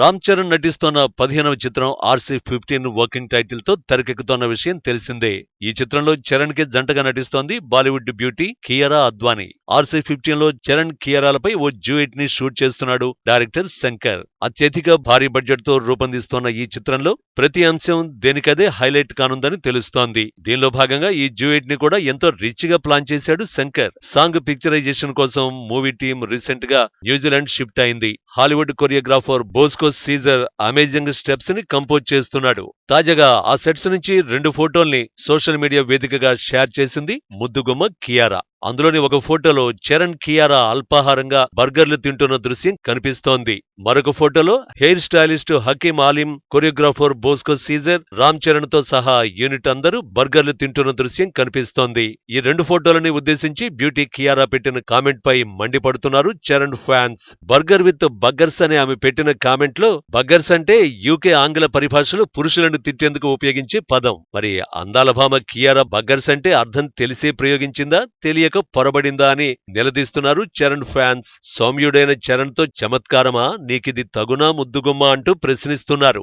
రామ్ చరణ్ నటిస్తోన్న పదిహేనవ చిత్రం RC fifteen working టైటిల్తో తెరకెక్కుతోన్న విషయం తెలిసిందే. ఈ చిత్రంలో చరణ్కి జంటగా నటిస్తోంది Bollywood beauty Kiara Advani. RC ఫిఫ్టీన్లో చరణ్ కియరాలపై ఓ జ్యూయిట్ని షూట్ చేస్తున్నాడు డైరెక్టర్ శంకర్. అత్యధిక భారీ బడ్జెట్తో రూపొందిస్తోన్న ఈ చిత్రంలో ప్రతి అంశం దేనికదే హైలైట్ కానుందని తెలుస్తోంది. దీనిలో భాగంగా ఈ జ్యూయిట్ని కూడా ఎంతో రిచ్గా ప్లాన్ చేశాడు శంకర్. సాంగ్ పిక్చరైజేషన్ కోసం మూవీ టీం రీసెంట్గా న్యూజిలాండ్ షిఫ్ట్ అయింది. Hollywood choreographer Bosco Caesar amazing స్టెప్స్ని compose చేస్తున్నాడు. తాజాగా ఆ సెట్స్ నుంచి రెండు ఫోటోల్ని సోషల్ మీడియా వేదికగా షేర్ చేసింది ముద్దుగుమ్మ కియారా. అందులోని ఒక ఫోటోలో చరణ్ కియారా అల్పాహారంగా బర్గర్లు తింటున్న దృశ్యం కనిపిస్తోంది. మరొక ఫోటోలో hair stylist Hakim Aalim choreographer Bosco Caesar Ram చరణ్తో సహా యూనిట్ అందరూ బర్గర్లు తింటున్న దృశ్యం కనిపిస్తోంది. ఈ రెండు ఫోటోలని ఉద్దేశించి బ్యూటీ కియారా పెట్టిన కామెంట్ పై మండిపడుతున్నారు Charan fans. Burger with buggers అనే ఆమె పెట్టిన కామెంట్లో బగ్గర్స్ అంటే యూకే ఆంగ్ల పరిభాషలో పురుషులను తిట్టేందుకు ఉపయోగించే పదం. మరి అందాల భామ కియారా బగ్గర్స్ అంటే అర్థం తెలిసే ప్రయోగించిందా? తెలియక పొరబడిందా అని నిలదీస్తున్నారు చరణ్ ఫ్యాన్స్. సౌమ్యుడైన చరణ్తో చమత్కారమా? నీకిది తగునా ముద్దుగుమ్మా అంటూ ప్రశ్నిస్తున్నారు.